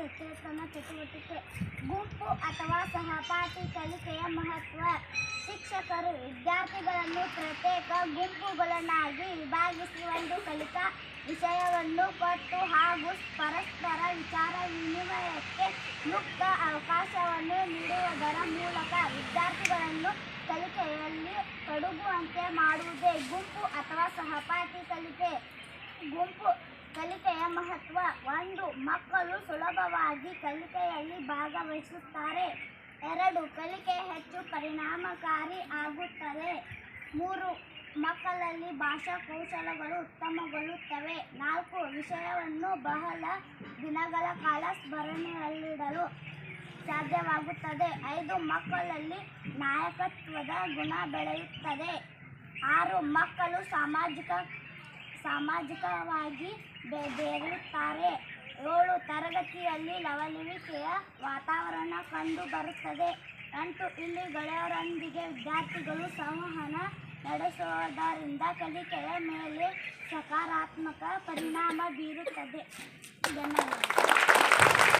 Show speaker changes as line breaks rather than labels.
ಚಟುವಟಿಕೆ ಗುಂಪು ಅಥವಾ ಸಹಪಾಠಿ ಕಲಿಕೆಯ ಮಹತ್ವ. ಶಿಕ್ಷಕರು ವಿದ್ಯಾರ್ಥಿಗಳನ್ನು ಪ್ರತ್ಯೇಕ ಗುಂಪುಗಳನ್ನಾಗಿ ವಿಭಾಗಿಸಿ ಒಂದು ಕಲಿಕಾ ವಿಷಯವನ್ನು ಕೊಟ್ಟು ಹಾಗೂ ಪರಸ್ಪರ ವಿಚಾರ ವಿನಿಮಯಕ್ಕೆ ಮುಕ್ತ ಅವಕಾಶವನ್ನು ನೀಡುವುದರ ಮೂಲಕ ವಿದ್ಯಾರ್ಥಿಗಳನ್ನು ಕಲಿಕೆಯಲ್ಲಿ ತೊಡಗುವಂತೆ ಮಾಡುವುದೇ ಗುಂಪು ಅಥವಾ ಸಹಪಾಠಿ ಕಲಿಕೆ. ಗುಂಪು ಕಲಿಕೆಯ ಮಹತ್ವ. ಒಂದು ಮಕ್ಕಳು ಸುಲಭವಾಗಿ ಕಲಿಕೆಯಲ್ಲಿ ಭಾಗವಹಿಸುತ್ತಾರೆ. ಎರಡು, ಕಲಿಕೆ ಹೆಚ್ಚು ಪರಿಣಾಮಕಾರಿ ಆಗುತ್ತದೆ. ಮೂರು, ಮಕ್ಕಳಲ್ಲಿ ಭಾಷಾ ಕೌಶಲಗಳು ಉತ್ತಮಗೊಳ್ಳುತ್ತವೆ. ನಾಲ್ಕು, ವಿಷಯವನ್ನು ಬಹಳ ದಿನಗಳ ಕಾಲ ಸ್ಮರಣೆಯಲ್ಲಿಡಲು ಸಾಧ್ಯವಾಗುತ್ತದೆ. ಐದು, ಮಕ್ಕಳಲ್ಲಿ ನಾಯಕತ್ವದ ಗುಣ ಬೆಳೆಯುತ್ತದೆ. ಆರು, ಮಕ್ಕಳು ಸಾಮಾಜಿಕ, ಸಾಮಾಜಿಕವಾಗಿ ಬೆ- ಬೆರೆಯುತ್ತಾರೆ ಏಳು ತರಗತಿಯಲ್ಲಿ ಲವಲವಿಕೆಯ ವಾತಾವರಣ ಕಂಡು ಬರುತ್ತದೆ. ಎಂಟು ಇಲ್ಲಿ ಗೆಳೆಯರೊಂದಿಗೆ ವಿದ್ಯಾರ್ಥಿಗಳು ಸಂವಹನ ನಡೆಸುವುದರಿಂದ ಕಲಿಕೆಯ ಮೇಲೆ ಸಕಾರಾತ್ಮಕ ಪರಿಣಾಮ ಬೀರುತ್ತದೆ. ಧನ್ಯವಾದ.